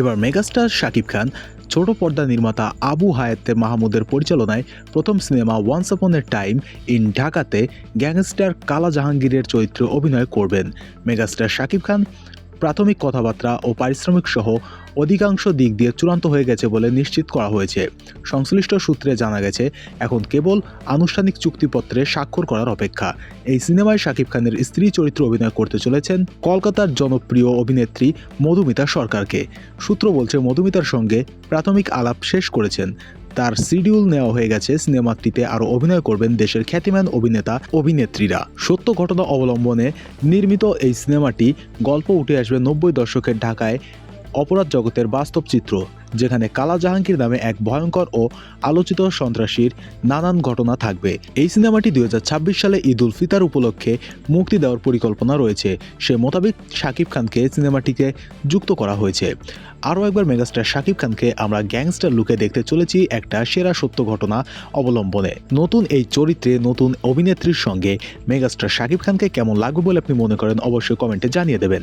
এবার মেগাস্টার শাকিব খান, ছোট পর্দা নির্মাতা আবু হায়াতে মাহমুদের পরিচালনায় প্রথম cinema once upon a time in ঢাকাতে গ্যাংস্টার কালা জাহাঙ্গীরের চরিত্রে অভিনয় করবেন। মেগাস্টার শাকিব খান প্রাথমিক কথাবার্তা ও পারিশ্রমিক সহ অধিকাংশ দিক দিয়ে চূড়ান্ত হয়ে গেছে বলে নিশ্চিত করা হয়েছে। সংশ্লিষ্ট সূত্রে জানা গেছে, এখন কেবল আনুষ্ঠানিক চুক্তিপত্রে স্বাক্ষর করার অপেক্ষা। এই সিনেমায় শাকিব খানের স্ত্রী চরিত্র অভিনয় করতে চলেছেন কলকাতার জনপ্রিয় অভিনেত্রী মধুমিতা সরকারকে। সূত্র বলছে, মধুমিতার সঙ্গে প্রাথমিক আলাপ শেষ করেছেন। তার শিডিউল নেওয়া হয়ে গেছে, সিনেমাটিতে আরও অভিনয় করবেন দেশের খ্যাতিমান অভিনেতা, অভিনেত্রীরা। সত্য ঘটনা অবলম্বনে নির্মিত এই সিনেমাটি গল্প উঠে আসবে নব্বই দশকের ঢাকায় অপরাধ জগতের বাস্তব চিত্র, যেখানে কালা জাহাঙ্গীর নামে এক ভয়ঙ্কর ও আলোচিত সন্ত্রাসীর নানান ঘটনা থাকবে। এই সিনেমাটি দুই হাজার ছাব্বিশ সালে ঈদ উল ফিতার উপলক্ষে মুক্তি দেওয়ার পরিকল্পনা রয়েছে। সে মোতাবেক শাকিব খানকে সিনেমাটিকে যুক্ত করা হয়েছে। আরও একবার মেগাস্টার শাকিব খানকে আমরা গ্যাংস্টার লুকে দেখতে চলেছি একটা সেরা সত্য ঘটনা অবলম্বনে। নতুন এই চরিত্রে নতুন অভিনেত্রীর সঙ্গে মেগাস্টার শাকিব খানকে কেমন লাগবে বলে আপনি মনে করেন অবশ্যই কমেন্টে জানিয়ে দেবেন।